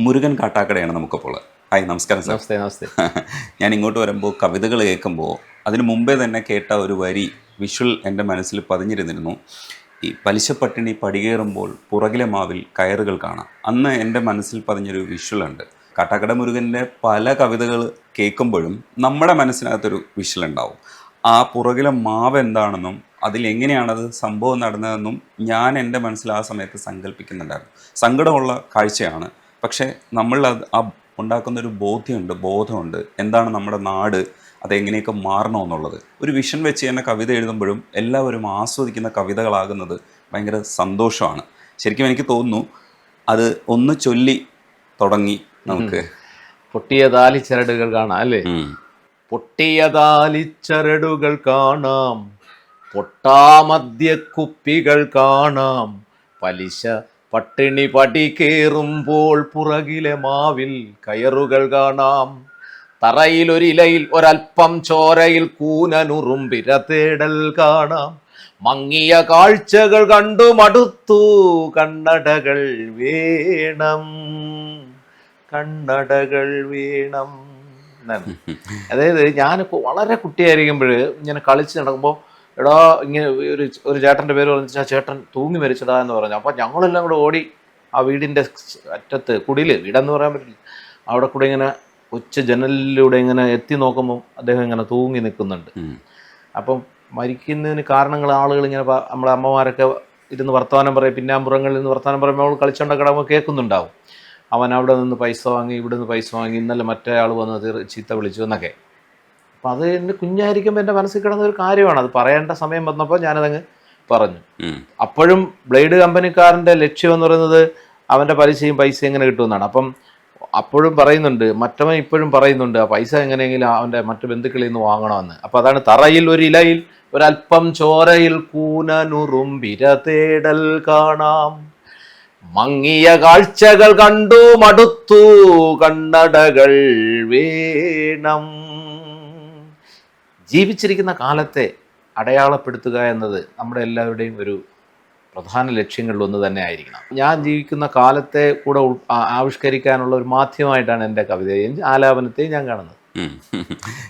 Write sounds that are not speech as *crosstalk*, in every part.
മുരുകൻ കാട്ടാക്കടയാണ് നമുക്കപ്പോൾ. ഹായ് നമസ്കാരം സാർ. നമസ്തേ നമസ്തേ. *laughs* ഞാൻ ഇങ്ങോട്ട് വരുമ്പോൾ കവിതകൾ കേൾക്കുമ്പോൾ അതിന് മുമ്പേ തന്നെ കേട്ട ഒരു വരി വിഷ്വൽ എന്റെ മനസ്സിൽ പതിഞ്ഞിരുന്നിരുന്നു. ഈ പലിശപ്പട്ടിണി പടികേറുമ്പോൾ പുറകിലെ മാവിൽ കയറുകൾ കാണാം. അന്ന് എന്റെ മനസ്സിൽ പതിഞ്ഞൊരു വിഷ്വൽ ഉണ്ട്. കാട്ടാക്കട മുരുകന്റെ പല കവിതകൾ കേൾക്കുമ്പോഴും നമ്മുടെ മനസ്സിനകത്തൊരു വിഷ്വൽ ഉണ്ടാവും. ആ പുറകിലെ മാവ് എന്താണെന്നും അതിലെങ്ങനെയാണത് സംഭവം നടന്നതെന്നും ഞാൻ എന്റെ മനസ്സിൽ ആ സമയത്ത് സങ്കല്പിക്കുന്നുണ്ടായിരുന്നു. സങ്കടമുള്ള കാഴ്ചയാണ് പക്ഷേ നമ്മൾ അത് ആ ഉണ്ടാക്കുന്നൊരു ബോധ്യമുണ്ട് ബോധമുണ്ട്. എന്താണ് നമ്മുടെ നാട് അതെങ്ങനെയൊക്കെ മാറണമെന്നുള്ളത്. ഒരു വിഷൻ വെച്ച് തന്നെ കവിത എഴുതുമ്പോഴും എല്ലാവരും ആസ്വദിക്കുന്ന കവിതകളാകുന്നത് ഭയങ്കര സന്തോഷമാണ്. ശരിക്കും എനിക്ക് തോന്നുന്നു അത് ഒന്ന് ചൊല്ലി തുടങ്ങി നമുക്ക്. പൊട്ടിയ താലിച്ചരടുകൾ കാണാം അല്ലേ. പൊട്ടിയ താലിച്ചരടുകൾ കാണാം. പൊട്ടാമദ്യ കുപ്പികൾ കാണാം. പലിശ പട്ടിണി പടി കേറുമ്പോൾ പുറകിലെ മാവിൽ കയറുകൾ കാണാം. തറയിൽ ഒരിലയിൽ ഒരൽപ്പം ചോരയിൽ കൂനനുറുമ്പിര തേടൽ കാണാം. മങ്ങിയ കാഴ്ചകൾ കണ്ടു മടുത്തു കണ്ണടകൾ വേണം. കണ്ണടകൾ വീണം. *laughs* അതായത് ഞാനിപ്പോൾ വളരെ കുട്ടിയായിരിക്കുമ്പോൾ ഇങ്ങനെ കളിച്ച് നടക്കുമ്പോൾ എടാ ഇങ്ങനെ ഒരു ഒരു ചേട്ടന്റെ പേര് പറഞ്ഞു ആ ചേട്ടൻ തൂങ്ങി മരിച്ചടാ എന്ന് പറഞ്ഞു. അപ്പോൾ ഞങ്ങളെല്ലാം കൂടെ ഓടി ആ വീടിന്റെ അറ്റത്ത് കുടിൽ വീടെന്ന് പറയാൻ പറ്റില്ല. അവിടെ കൂടെ ഇങ്ങനെ ഉച്ച ജനലിലൂടെ ഇങ്ങനെ എത്തി നോക്കുമ്പോൾ അദ്ദേഹം ഇങ്ങനെ തൂങ്ങി നിൽക്കുന്നുണ്ട്. അപ്പം മരിക്കുന്നതിന് കാരണങ്ങൾ ആളുകൾ ഇങ്ങനെ നമ്മളെ അമ്മമാരൊക്കെ ഇരുന്ന് വർത്തമാനം പറയും. പിന്നാമ്പുറങ്ങളിൽ നിന്ന് വർത്തമാനം പറയുമ്പോൾ അവൾ കളിച്ചോണ്ട കടമ കേൾക്കുന്നുണ്ടാവും. അവൻ അവിടെ നിന്ന് പൈസ വാങ്ങി ഇവിടെ നിന്ന് പൈസ വാങ്ങി ഇന്നലെ മറ്റേ ആൾ വന്ന് ചീത്ത വിളിച്ചു എന്നൊക്കെ. അപ്പം അത് എന്റെ കുഞ്ഞായിരിക്കുമ്പോൾ എന്റെ മനസ്സിൽ കിടന്ന ഒരു കാര്യമാണ്. അത് പറയേണ്ട സമയം വന്നപ്പോൾ ഞാനതങ്ങ് പറഞ്ഞു. അപ്പോഴും ബ്ലേഡ് കമ്പനിക്കാരന്റെ ലക്ഷ്യം എന്ന് പറയുന്നത് അവന്റെ പലിശയും പൈസയും എങ്ങനെ കിട്ടുമെന്നാണ്. അപ്പം അപ്പോഴും പറയുന്നുണ്ട് മറ്റവൻ ഇപ്പോഴും പറയുന്നുണ്ട് ആ പൈസ എങ്ങനെയെങ്കിലും അവന്റെ മറ്റു ബന്ധുക്കളിൽ നിന്ന് വാങ്ങണമെന്ന്. അപ്പം അതാണ് തറയിൽ ഒരു ഇലയിൽ ഒരല്പം ചോരയിൽ കൂനനുറുമ്പിര തേടൽ കാണാം. മങ്ങിയ കാഴ്ചകൾ കണ്ടു മടുത്തു കണ്ണടകൾ വേണം. ജീവിച്ചിരിക്കുന്ന കാലത്തെ അടയാളപ്പെടുത്തുക എന്നത് നമ്മുടെ എല്ലാവരുടെയും ഒരു പ്രധാന ലക്ഷ്യങ്ങളിൽ ഒന്ന് തന്നെ ആയിരിക്കണം. ഞാൻ ജീവിക്കുന്ന കാലത്തെ കൂടെ ആവിഷ്കരിക്കാനുള്ള ഒരു മാധ്യമമായിട്ടാണ് എന്റെ കവിതയും ആലാപനത്തെയും ഞാൻ കാണുന്നത്.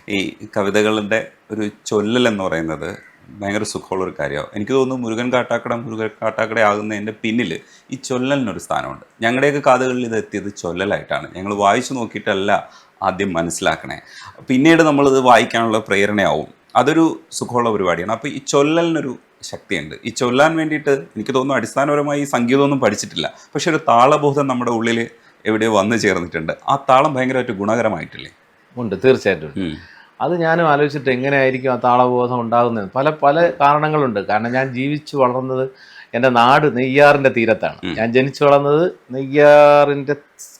ഈ കവിതകളുടെ ഒരു ചൊല്ലൽ എന്ന് പറയുന്നത് ഭയങ്കര സുഖമുള്ള ഒരു കാര്യമാണ് എനിക്ക് തോന്നുന്നു മുരുകൻ കാട്ടാക്കട മുരുകൻ കാട്ടാക്കട ആകുന്നതിന്റെ പിന്നിൽ ഈ ചൊല്ലലിനൊരു സ്ഥാനമുണ്ട്. ഞങ്ങളുടെയൊക്കെ കാതുകളിൽ ഇത് എത്തിയത് ചൊല്ലലായിട്ടാണ്. ഞങ്ങൾ വായിച്ചു നോക്കിയിട്ടല്ല ആദ്യം മനസ്സിലാക്കണേ. പിന്നീട് നമ്മളിത് വായിക്കാനുള്ള പ്രേരണയാവും. അതൊരു സുഖമുള്ള പരിപാടിയാണ്. അപ്പോൾ ഈ ചൊല്ലലിനൊരു ശക്തിയുണ്ട്. ഈ ചൊല്ലാൻ വേണ്ടിയിട്ട് എനിക്ക് തോന്നുന്നു അടിസ്ഥാനപരമായി ഈ സംഗീതമൊന്നും പഠിച്ചിട്ടില്ല. പക്ഷെ ഒരു താളബോധം നമ്മുടെ ഉള്ളിൽ എവിടെ വന്നു ചേർന്നിട്ടുണ്ട്. ആ താളം ഭയങ്കരമായിട്ട് ഗുണകരമായിട്ടില്ലേ? ഉണ്ട്. തീർച്ചയായിട്ടും അത് ഞാനും ആലോചിച്ചിട്ട് എങ്ങനെയായിരിക്കും ആ താളബോധം ഉണ്ടാകുന്നത്? പല പല കാരണങ്ങളുണ്ട്. കാരണം ഞാൻ ജീവിച്ചു വളർന്നത് എന്റെ നാട് നെയ്യാറിന്റെ തീരത്താണ്. ഞാൻ ജനിച്ചു വളർന്നത് നെയ്യാറിന്റെ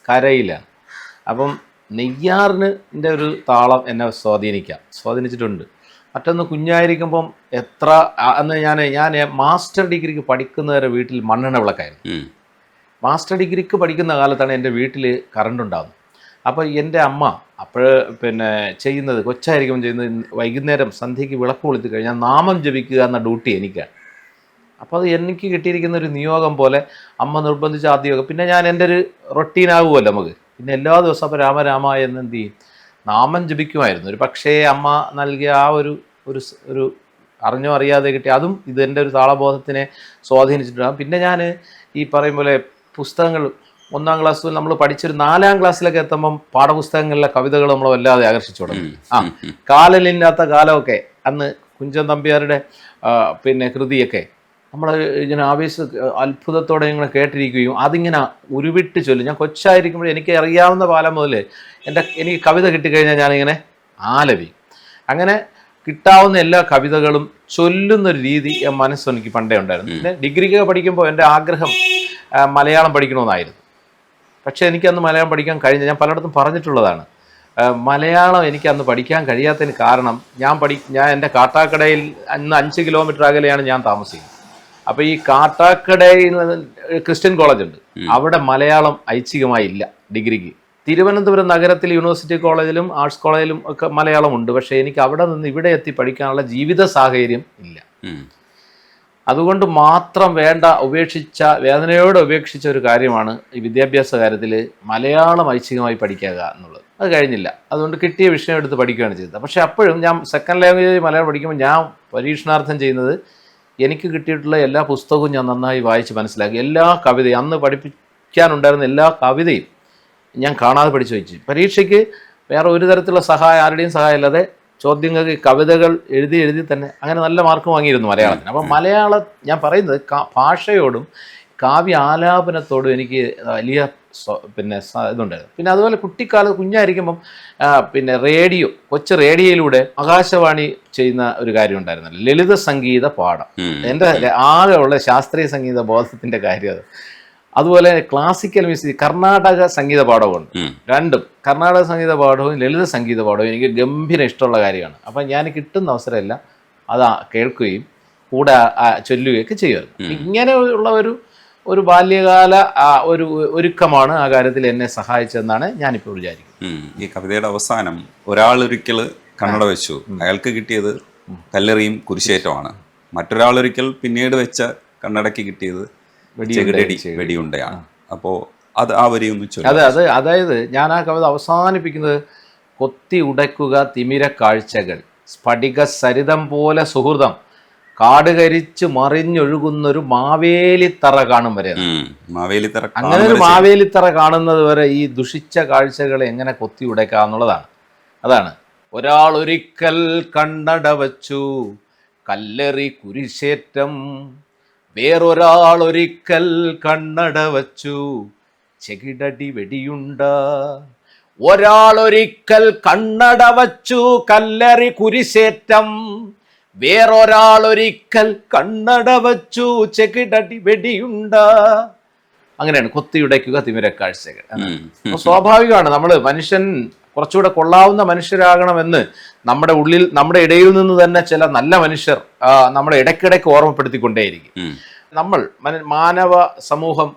കരയിലാണ്. അപ്പം നെയ്യാറിന് ന്റെ ഒരു താളം എന്നെ സ്വാധീനിക്കാം. സ്വാധീനിച്ചിട്ടുണ്ട്. മറ്റൊന്ന് കുഞ്ഞായിരിക്കുമ്പം എത്ര അന്ന് ഞാൻ ഞാൻ മാസ്റ്റർ ഡിഗ്രിക്ക് പഠിക്കുന്നവരെ വീട്ടിൽ മണ്ണെണ്ണ വിളക്കായിരുന്നു. മാസ്റ്റർ ഡിഗ്രിക്ക് പഠിക്കുന്ന കാലത്താണ് എന്റെ വീട്ടിൽ കറണ്ട് ഉണ്ടാകുന്നത് അപ്പോൾ എന്റെ അമ്മ അപ്പോൾ പിന്നെ ചെയ്യുന്നത് കൊച്ചായിരിക്കുമ്പോൾ ചെയ്യുന്നത് വൈകുന്നേരം സന്ധ്യയ്ക്ക് വിളക്ക് കൊളുത്തി കഴിഞ്ഞാൽ നാമം ജപിക്കുക എന്ന ഡ്യൂട്ടി എനിക്കാണ്. അപ്പോൾ അത് എനിക്ക് കിട്ടിയിരിക്കുന്ന ഒരു നിയോഗം പോലെ അമ്മ നിർബന്ധിച്ച് ആദ്യമൊക്കെ. പിന്നെ ഞാൻ എന്റെ ഒരു റൊട്ടീനാകുമല്ലോ നമുക്ക്. പിന്നെ എല്ലാ ദിവസവും അപ്പോൾ രാമ രാമ എന്ന് എന്ത് ചെയ്യും? നാമം ജപിക്കുമായിരുന്നു. ഒരു പക്ഷേ അമ്മ നൽകിയ ആ ഒരു ഒരു ഒരു അറിഞ്ഞോ അറിയാതെ കിട്ടിയ അതും ഇതെന്റെ ഒരു താളബോധത്തിനെ സ്വാധീനിച്ചിട്ടുണ്ട്. പിന്നെ ഞാൻ ഈ പറയും പോലെ പുസ്തകങ്ങൾ ഒന്നാം ക്ലാസ്സിൽ നമ്മൾ പഠിച്ചൊരു നാലാം ക്ലാസ്സിലൊക്കെ എത്തുമ്പം പാഠപുസ്തകങ്ങളിലെ കവിതകൾ നമ്മൾ വല്ലാതെ ആകർഷിച്ചു തുടങ്ങി. ആ കാലലില്ലാത്ത കാലമൊക്കെ അന്ന് കുഞ്ചൻ തമ്പിയാരുടെ പിന്നെ കൃതിയൊക്കെ നമ്മൾ ഇങ്ങനെ ആവേശ അത്ഭുതത്തോടെ ഇങ്ങനെ കേട്ടിരിക്കുകയും അതിങ്ങനെ ഉരുവിട്ട് ചൊല്ലും. ഞാൻ കൊച്ചായിരിക്കുമ്പോൾ എനിക്ക് അറിയാവുന്ന കാലം മുതൽ എന്റെ എനിക്ക് കവിത കിട്ടിക്കഴിഞ്ഞാൽ ഞാനിങ്ങനെ ആലവി. അങ്ങനെ കിട്ടാവുന്ന എല്ലാ കവിതകളും ചൊല്ലുന്നൊരു രീതി എൻ മനസ്സ് എനിക്ക് പണ്ടേ ഉണ്ടായിരുന്നു. പിന്നെ ഡിഗ്രിക്ക് പഠിക്കുമ്പോൾ എന്റെ ആഗ്രഹം മലയാളം പഠിക്കണമെന്നായിരുന്നു. പക്ഷേ എനിക്കന്ന് മലയാളം പഠിക്കാൻ കഴിഞ്ഞ ഞാൻ പലയിടത്തും പറഞ്ഞിട്ടുള്ളതാണ്. മലയാളം എനിക്ക് അന്ന് പഠിക്കാൻ കഴിയാത്തതിന് കാരണം ഞാൻ പഠി ഞാൻ എന്റെ കാട്ടാക്കടയിൽ അന്ന് അഞ്ച് കിലോമീറ്റർ അകലെയാണ് ഞാൻ താമസിക്കുന്നത്. അപ്പോൾ ഈ കാട്ടാക്കടയിൽ ക്രിസ്ത്യൻ കോളേജ് ഉണ്ട്. അവിടെ മലയാളം ഐച്ഛികമായി ഇല്ല ഡിഗ്രിക്ക്. തിരുവനന്തപുരം നഗരത്തിൽ യൂണിവേഴ്സിറ്റി കോളേജിലും ആർട്സ് കോളേജിലും ഒക്കെ മലയാളം ഉണ്ട്. പക്ഷേ എനിക്ക് അവിടെ നിന്ന് ഇവിടെ എത്തി പഠിക്കാനുള്ള ജീവിത സാഹചര്യം ഇല്ല. അതുകൊണ്ട് മാത്രം വേണ്ട ഉപേക്ഷിച്ച വേദനയോടെ ഉപേക്ഷിച്ച ഒരു കാര്യമാണ് ഈ വിദ്യാഭ്യാസ കാര്യത്തിൽ മലയാളം ഐച്ഛികമായി പഠിക്കുക എന്നുള്ളത്. അത് കഴിഞ്ഞില്ല. അതുകൊണ്ട് കിട്ടിയ വിഷയം എടുത്ത് പഠിക്കുകയാണ് ചെയ്തത്. പക്ഷേ അപ്പോഴും ഞാൻ സെക്കൻഡ് ലാംഗ്വേജ് മലയാളം പഠിക്കുമ്പോൾ ഞാൻ പരീക്ഷണാർത്ഥം ചെയ്യുന്നത് എനിക്ക് കിട്ടിയിട്ടുള്ള എല്ലാ പുസ്തകവും ഞാൻ നന്നായി വായിച്ച് മനസ്സിലാക്കി. എല്ലാ കവിതയും അന്ന് പഠിപ്പിക്കാനുണ്ടായിരുന്ന എല്ലാ കവിതയും ഞാൻ കാണാതെ പഠിച്ചു വെച്ചു. പരീക്ഷയ്ക്ക് വേറെ ഒരു തരത്തിലുള്ള സഹായം ആരുടെയും സഹായം അല്ലാതെ ചോദ്യങ്ങൾക്ക് കവിതകൾ എഴുതി എഴുതി തന്നെ അങ്ങനെ നല്ല മാർക്ക് വാങ്ങിയിരുന്നു മലയാളത്തിന്. അപ്പം മലയാളം ഞാൻ പറയുന്നത് ഭാഷയോടും കാവ്യ ആലാപനത്തോടും എനിക്ക് വലിയ പിന്നെ ഇതുണ്ടായിരുന്നു. പിന്നെ അതുപോലെ കുട്ടിക്കാലത്ത് കുഞ്ഞായിരിക്കുമ്പം പിന്നെ റേഡിയോ കൊച്ചു റേഡിയോയിലൂടെ ആകാശവാണി ചെയ്യുന്ന ഒരു കാര്യം ഉണ്ടായിരുന്നല്ലോ. ലളിത സംഗീത പാഠം. എന്റെ ആകെ ഉള്ള ശാസ്ത്രീയ സംഗീത ബോധത്തിന്റെ കാര്യം അത്. അതുപോലെ ക്ലാസിക്കൽ മ്യൂസിക് കർണാടക സംഗീത പാഠവുമുണ്ട്. രണ്ടും. കർണാടക സംഗീത പാഠവും ലളിത സംഗീത പാഠവും എനിക്ക് ഗംഭീര ഇഷ്ടമുള്ള കാര്യമാണ്. അപ്പം ഞാൻ കിട്ടുന്ന അവസരമല്ല അത് കേൾക്കുകയും കൂടെ ചൊല്ലുകയൊക്കെ ചെയ്യുമായിരുന്നു. ഇങ്ങനെ ഉള്ള ഒരു ഒരു ബാല്യകാല ഒരു ഒരുക്കമാണ് ആ കാര്യത്തിൽ എന്നെ സഹായിച്ചതെന്നാണ് ഞാനിപ്പോൾ വിചാരിക്കുന്നത്. ഈ കവിതയുടെ അവസാനം ഒരാൾ ഒരിക്കൽ കണ്ണട വെച്ചു. അയാൾക്ക് കിട്ടിയത് കല്ലെറിയും കുരിശേറ്റമാണ്. മറ്റൊരാളൊരിക്കൽ പിന്നീട് വെച്ച കണ്ണടയ്ക്ക് കിട്ടിയത് ചെകിടടി വെടിയുണ്ടയാണ്. അപ്പോൾ അത് ആ വരി ഒന്ന് അതെ അതെ അത് അതായത് ഞാൻ ആ കവിത അവസാനിപ്പിക്കുന്നത് കൊത്തി ഉടയ്ക്കുക തിമിര കാഴ്ചകൾ സ്ഫടിക സരിതം പോലെ സുഹൃതം കാടുകരിച്ച് മറിഞ്ഞൊഴുകുന്നൊരു മാവേലിത്തറ കാണും വരെ. മാവേലിത്തറ അങ്ങനെ ഒരു മാവേലിത്തറ കാണുന്നത് വരെ ഈ ദുഷിച്ച കാഴ്ചകളെ എങ്ങനെ കൊത്തി ഉടയ്ക്കാം എന്നുള്ളതാണ്. അതാണ്. ഒരാൾ ഒരിക്കൽ കണ്ണട വച്ചു കല്ലെറി കുരിശേറ്റം. വേറൊരാൾ ഒരിക്കൽ കണ്ണട വച്ചു ചെകിടടി വെടിയുണ്ട. ഒരാൾ ഒരിക്കൽ കണ്ണട വച്ചു കല്ലെറി കുരിശേറ്റം. വേറൊരാൾ ഒരിക്കൽ കണ്ണട വച്ചു ചെകിടടി വെടിയുണ്ട. അങ്ങനെയാണ് കൊത്തിയുടയ്ക്കുക തിമിരക്കാഴ്ചകൾ. സ്വാഭാവികമാണ് നമ്മൾ മനുഷ്യൻ കുറച്ചുകൂടെ കൊള്ളാവുന്ന മനുഷ്യരാകണമെന്ന് നമ്മുടെ ഉള്ളിൽ നമ്മുടെ ഇടയിൽ നിന്ന് തന്നെ ചില നല്ല മനുഷ്യർ നമ്മുടെ ഇടയ്ക്കിടയ്ക്ക് ഓർമ്മപ്പെടുത്തിക്കൊണ്ടേയിരിക്കും. നമ്മൾ മാനവ സമൂഹം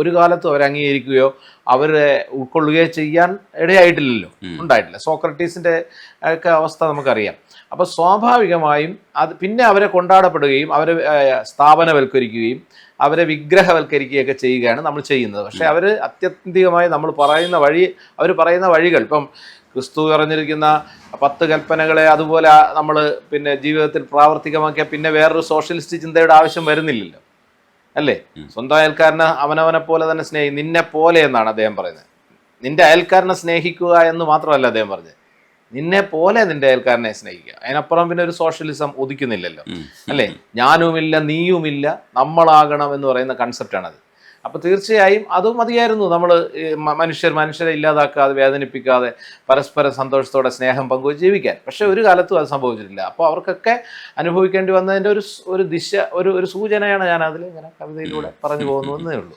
ഒരു കാലത്ത് അവരെ അംഗീകരിക്കുകയോ അവരെ ഉൾക്കൊള്ളുകയോ ചെയ്യാൻ ഇടയായിട്ടില്ലല്ലോ. ഉണ്ടായിട്ടില്ല. സോക്രട്ടീസിന്റെ ഒക്കെ അവസ്ഥ നമുക്കറിയാം. അപ്പോൾ സ്വാഭാവികമായും അത് പിന്നെ അവരെ കൊണ്ടാടപ്പെടുകയും അവരെ സ്ഥാപനവൽക്കരിക്കുകയും അവരെ വിഗ്രഹവൽക്കരിക്കുകയൊക്കെ ചെയ്യുകയാണ് നമ്മൾ ചെയ്യുന്നത്. പക്ഷേ അവർ അത്യന്തികമായി നമ്മൾ പറയുന്ന വഴി അവർ പറയുന്ന വഴികൾ ഇപ്പം ക്രിസ്തു പറഞ്ഞിരിക്കുന്ന പത്ത് കൽപ്പനകളെ അതുപോലെ നമ്മൾ പിന്നെ ജീവിതത്തിൽ പ്രാവർത്തികമാക്കിയ പിന്നെ വേറൊരു സോഷ്യലിസ്റ്റ് ചിന്തയുടെ ആവശ്യം വരുന്നില്ലല്ലോ. അല്ലേ? സ്വന്തം അയൽക്കാരനെ അവനവനെ പോലെ തന്നെ സ്നേഹി നിന്നെ പോലെ എന്നാണ് അദ്ദേഹം പറയുന്നത്. നിന്റെ അയൽക്കാരനെ സ്നേഹിക്കുക എന്ന് മാത്രമല്ല അദ്ദേഹം പറഞ്ഞത്. നിന്നെ പോലെ നിന്റെ അയൽക്കാരനെ സ്നേഹിക്കുക. അതിനപ്പുറം പിന്നെ ഒരു സോഷ്യലിസം ഉദിക്കുന്നില്ലല്ലോ. അല്ലേ? ഞാനുമില്ല നീയുമില്ല നമ്മളാകണം എന്ന് പറയുന്ന കൺസെപ്റ്റാണത് അപ്പോൾ തീർച്ചയായും അത് മതിയായിരുന്നു. നമ്മൾ മനുഷ്യർ മനുഷ്യരെ ഇല്ലാതാക്കാതെ വേദനിപ്പിക്കാതെ പരസ്പരം സന്തോഷത്തോടെ സ്നേഹം പങ്കുവച്ച് ജീവിക്കാൻ. പക്ഷെ ഒരു കാലത്തും അത് സംഭവിച്ചിട്ടില്ല. അപ്പോൾ അവർക്കൊക്കെ അനുഭവിക്കേണ്ടി വന്നതിന്റെ ഒരു ഒരു ദിശ ഒരു ഒരു സൂചനയാണ് ഞാൻ അതിൽ ഇങ്ങനെ കവിതയിലൂടെ പറഞ്ഞു പോകുന്നു എന്നേ ഉള്ളൂ.